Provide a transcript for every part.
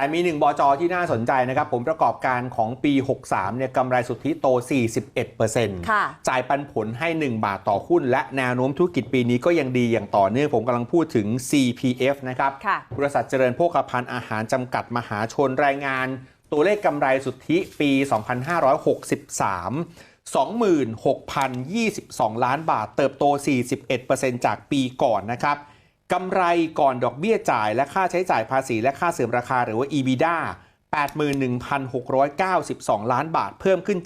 แต่มีหนึ่งบจที่น่าสนใจนะครับ ผมประกอบการของปี 63 เนี่ยกำไรสุทธิโต 41%ค่ะจ่ายปันผลให้ 1 บาทต่อหุ้น และแนวโน้มธุรกิจปีนี้ก็ยังดีอย่างต่อเนื่อง ผมกำลังพูดถึง CPF นะครับค่ะบริษัทเจริญโภคภัณฑ์อาหารจำกัดมหาชนรายงาน ตัวเลขกำไรสุทธิปี 2563 26,022 ล้านบาท เติบโต 41%จากปีก่อนนะครับ กำไรก่อนดอกเบี้ยจ่ายและค่าใช้จ่ายภาษีและค่าเสื่อมราคาหรือว่า EBITDA 81,692 ล้านบาทเพิ่มขึ้น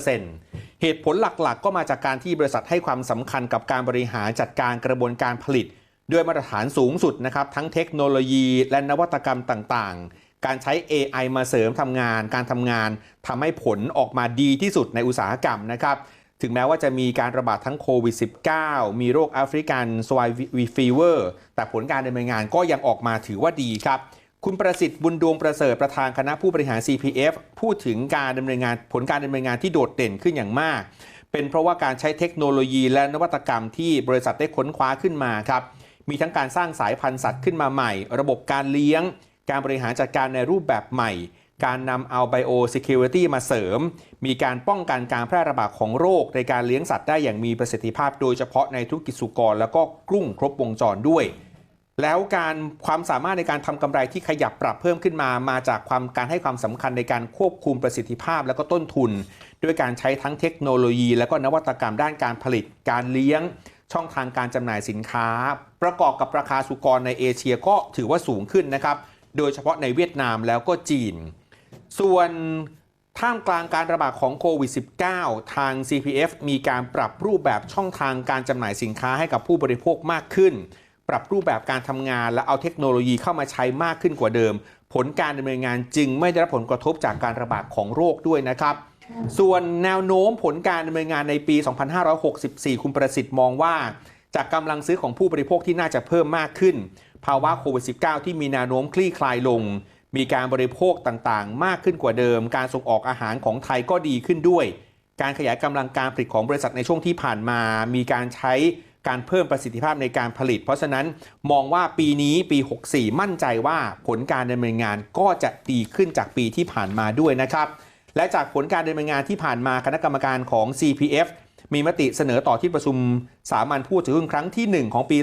72%เหตุผลหลักๆ ก็มาจากการที่บริษัทให้ความสำคัญกับการบริหารจัดการกระบวนการผลิต ด้วยมาตรฐานสูงสุดนะครับ ทั้งเทคโนโลยีและนวัตกรรมต่างๆ การใช้ AI มาเสริมทำงาน การทำงานทำให้ผลออกมาดีที่สุดในอุตสาหกรรมนะครับ ถึงแม้ว่าจะมีการระบาดทั้งโควิด -19 มีโรคแอฟริกันสวายวีฟีเวอร์แต่ผลการดำเนินงานก็ยังออกมาถือว่าดีครับ คุณประสิทธิ์บุญดวงประเสริฐประธานคณะผู้บริหาร CPF พูดถึงการดำเนินงานผลการดำเนินงานที่โดดเด่นขึ้นอย่างมาก เป็นเพราะว่าการใช้เทคโนโลยีและนวัตกรรมที่บริษัทได้ค้นคว้าขึ้นมาครับมีทั้งการสร้างสายพันธุ์สัตว์ขึ้นมาใหม่ ระบบการเลี้ยง การบริหารจัดการในรูปแบบใหม่ การนำเอา Biosecurity มาเสริม มีการป้องกันการแพร่ระบาดของโรค ในการเลี้ยงสัตว์ได้อย่างมีประสิทธิภาพ โดยเฉพาะในธุรกิจสุกร แล้วก็กุ้งครบวงจรด้วย แล้วการความสามารถในการทำกำไรที่ขยับปรับเพิ่มขึ้นมา มาจากความการให้ความสำคัญในการควบคุมประสิทธิภาพและก็ต้นทุน ด้วยการใช้ทั้งเทคโนโลยี และก็นวัตกรรมด้านการผลิต การเลี้ยง ช่องทางการจำหน่ายสินค้า ประกอบกับราคาสุกรในเอเชียก็ถือว่าสูงขึ้นนะครับ โดยเฉพาะในเวียดนามแล้วก็จีน ส่วนท่ามกลางการระบาดของโควิด -19 ทาง CPF มีการปรับรูปแบบช่องทางการจำหน่ายสินค้าให้กับผู้บริโภคมากขึ้น ปรับรูปแบบการทำงานและเอาเทคโนโลยีเข้ามาใช้มากขึ้นกว่าเดิม ผลการดำเนินงานจึงไม่ได้รับผลกระทบจากการระบาดของโรคด้วยนะครับ ส่วนแนวโน้มผลการดำเนินงานในปี 2564 คุณประสิทธิ์มองว่า จากกำลังซื้อของผู้บริโภคที่น่าจะเพิ่มมากขึ้น ภาวะโควิด -19 ที่มีแนวโน้มคลี่คลายลง มีการบริโภคต่างๆ มากขึ้นกว่าเดิม การส่งออกอาหารของไทยก็ดีขึ้นด้วย การขยายกำลังการผลิตของบริษัทในช่วงที่ผ่านมา มีการใช้การเพิ่มประสิทธิภาพในการผลิต เพราะฉะนั้นมองว่าปีนี้ปี 64 มั่นใจว่าผลการดำเนินงานก็จะดีขึ้นจากปีที่ผ่านมาด้วยนะครับ และจากผลการดำเนินงานที่ผ่านมาคณะกรรมการของ CPF มีมติเสนอต่อที่ประชุมสามัญผู้ถือหุ้นครั้งที่ 1 ของปี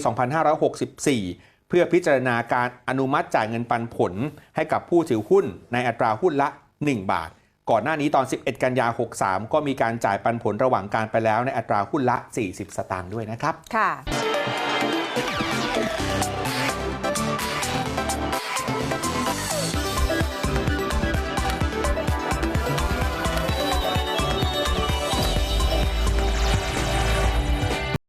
2564 เพื่อพิจารณาการอนุมัติจ่ายเงินปันผล ให้กับผู้ถือหุ้นในอัตราหุ้นละ 1 บาท ก่อนหน้านี้ตอน 11 กันยา 63 ก็มีการจ่ายปันผลระหว่างการไปแล้วในอัตราหุ้นละ 40 สตางค์ด้วยนะครับ ค่ะ